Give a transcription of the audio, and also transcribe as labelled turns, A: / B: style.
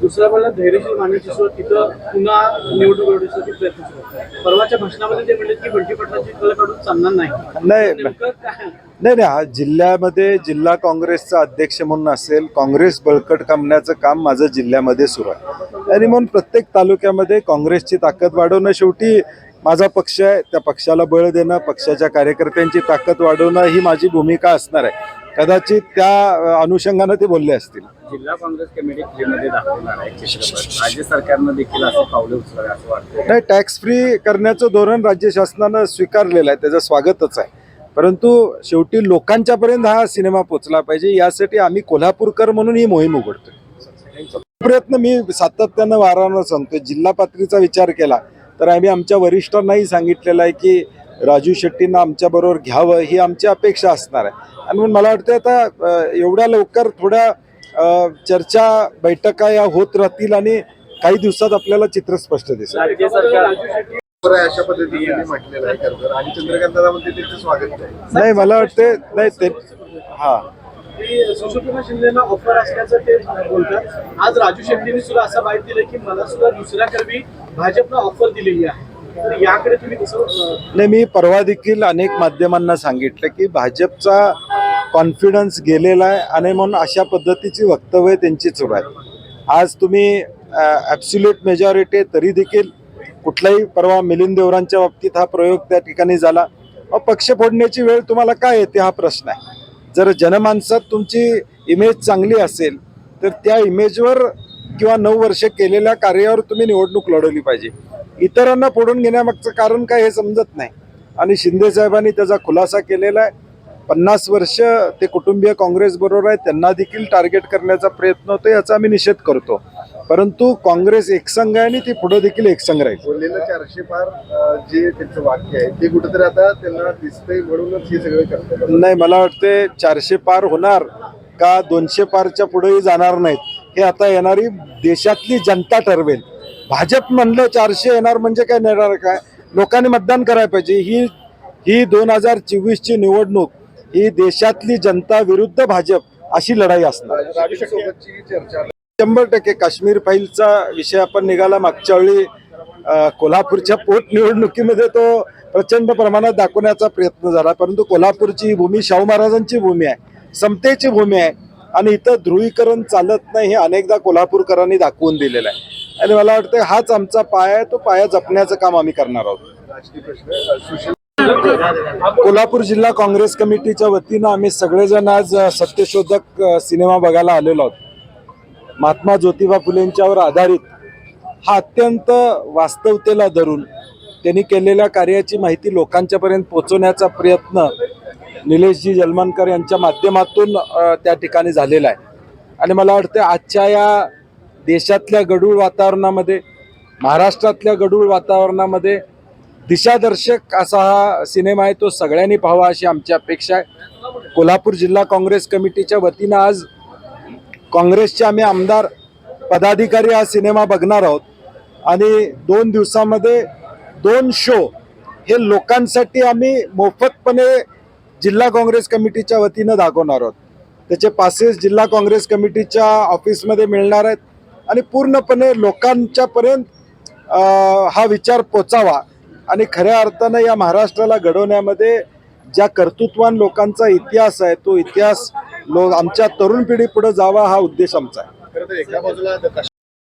A: दुसऱ्या बाजूला धैर्यशील मांडण्याची सुरुवात तिथं पुन्हा निवडणूक लढवण्यासाठी प्रयत्न सुरू. परवाच्या भाषणामध्ये ते म्हणले की बंटी पाटलांची कळ काढून चालणार नाही.
B: नाही
A: नेमकं काय?
B: नाही नाही हा जिल्ह्यामध्ये जिल्हा काँग्रेसचा अध्यक्ष म्हणून असेल काँग्रेस बळकट करण्याचं काम माझं जिल्ह्यामध्ये सुरू आहे. आणि म्हणून प्रत्येक तालुक्यामध्ये काँग्रेसची ताकद वाढवणं शेवटी माझा पक्ष आहे त्या पक्षाला बळ देणं पक्षाच्या कार्यकर्त्यांची ताकद वाढवणं ही माझी भूमिका असणार आहे. कदाचित त्या अनुषंगानं ते बोलले असतील.
C: जिल्हा काँग्रेस कमिटी राज्य सरकारनं देखील असं पावलं उचलावे असं वाटतं
B: नाही टॅक्स फ्री करण्याचं धोरण राज्य शासनानं स्वीकारलेलं आहे त्याचं स्वागतच आहे. परंतु शेवटी लोकांच्यापर्यंत हा सिनेमा पोचला पाहिजे यासाठी आम्ही कोल्हापूरकर म्हणून ही मोहीम उघडतोय. प्रयत्न मी सातत्यानं वारंवार सांगतो जिल्हा पातळीचा विचार केला तर आम्ही आमच्या वरिष्ठांनाही सांगितलेलं आहे की राजू शेट्टींना आमच्याबरोबर घ्यावं ही आमची अपेक्षा असणार आहे. आणि म्हणून मला वाटतं आता एवढ्या लवकर थोड्या चर्चा बैठका या होत राहतील आणि काही दिवसात आपल्याला चित्र स्पष्ट दिसेल.
D: अशा पद्धतीने म्हटलेलं आहे. आणि चंद्रकांत दादा म्हणते त्यांचं स्वागत आहे.
B: नाही मला वाटते नाही ते हा.
A: की शिंदेना ऑफर असल्याचं ते बोलतात. आज राजू शेट्टींनी सुद्धा असं माहिती दिलं की मला सुद्धा दुसऱ्या कर्वी भाजपनं ऑफर दिलेली आहे. याकडे तुम्ही
B: नाही मी परवा देखील अनेक माध्यमांना सांगितलं की भाजपचा कॉन्फिडन्स गेलेला आहे आणि म्हणून अशा पद्धतीची वक्तव्य त्यांची सुरू आहेत आज तुम्ही ॲब्स्युलेट मेजॉरिटी तरी देखील कुठलाही परवा मिलिंद देवरांच्या बाबतीत हा प्रयोग त्या ठिकाणी झाला. मग पक्ष फोडण्याची वेळ तुम्हाला काय येते हा प्रश्न आहे? जर जनमानसात तुमची इमेज चांगली असेल तर त्या इमेजवर किंवा नऊ वर्ष केलेल्या कार्यावर तुम्ही निवडणूक लढवली पाहिजे. इतरांना फोडून घेण्यामागचं कारण काय हे समजत नाही. आणि शिंदे साहेबांनी त्याचा खुलासा केलेला आहे. पन्नास वर्ष ते कुटुंबीय काँग्रेस बरोबर आहे त्यांना देखील टार्गेट करण्याचा प्रयत्न होतो याचा आम्ही निषेध करतो. परंतु काँग्रेस एकसंघ आहे आणि ती पुढे देखील एकसंघ राहील.
D: बोललेलं चारशे पार अं, जे त्यांचं वाक्य आहे ते कुठेतरी आता त्यांना दिसतंय म्हणूनच हे सगळं करतात
B: नाही मला वाटते चारशे पार होणार का दोनशे पारच्या पुढेही जाणार नाहीत हे आता येणारी देशातली जनता ठरवेल. भाजप म्हणलं चारशे येणार म्हणजे काय येणार काय? लोकांनी मतदान करायला पाहिजे. ही ही दोन हजार चोवीसची निवडणूक ही देशातली जनता विरुद्ध भाजप अशी लढाई असणार. शंभर टक्के काश्मीर फाईलचा विषय आपण निघाला. मागच्या वेळी कोल्हापूरच्या पोटनिवडणुकीमध्ये तो प्रचंड प्रमाणात दाखवण्याचा प्रयत्न झाला. परंतु कोल्हापूरची ही भूमी शाहू महाराजांची भूमी आहे समतेची भूमी आहे आणि इथं ध्रुवीकरण चालत नाही हे अनेकदा कोल्हापूरकरांनी दाखवून दिलेलं आहे. आणि मला वाटतं हाच आमचा पाया आहे. तो पाया जपण्याचं काम आम्ही करणार आहोत. कोल्हापूर जिल्हा काँग्रेस कमिटीच्या वतीनं आम्ही सगळेजण आज सत्यशोधक सिनेमा बघायला आलेलो आहोत. महात्मा ज्योतिबा फुलेंच्यावर आधारित हा अत्यंत वास्तवतेला धरून त्यांनी केलेल्या कार्याची माहिती लोकांच्यापर्यंत पोहोचवण्याचा प्रयत्न निलेशजी जलमानकर यांच्या माध्यमातून त्या ठिकाणी झालेला आहे. आणि मला वाटतं आजच्या या देशातल्या गडूळ वातावरणामध्ये महाराष्ट्रातल्या गडूळ वातावरणामध्ये दिशादर्शक असा हा सिनेमा आहे तो सगळ्यांनी पाहावा अशी आमची अपेक्षा आहे. कोल्हापूर जिल्हा काँग्रेस कमिटीच्या वतीनं आज काँग्रेसचे आम्ही आमदार पदाधिकारी हा सिनेमा बघणार आहोत. आणि दोन दिवसामध्ये दोन शो हे लोकांसाठी आम्ही मोफतपणे जिल्हा काँग्रेस कमिटीच्या वतीनं दाखवणार आहोत. त्याचे पासेस जिल्हा काँग्रेस कमिटीच्या ऑफिसमध्ये मिळणार आहेत. आणि पूर्णपणे लोकांच्यापर्यंत हा विचार पोचावा. आणि खऱ्या अर्थानं या महाराष्ट्राला घडवण्यामध्ये ज्या कर्तृत्वान लोकांचा इतिहास आहे तो इतिहास लोक आमच्या तरुण पिढी पुढे जावा हा उद्देश आमचा आहे.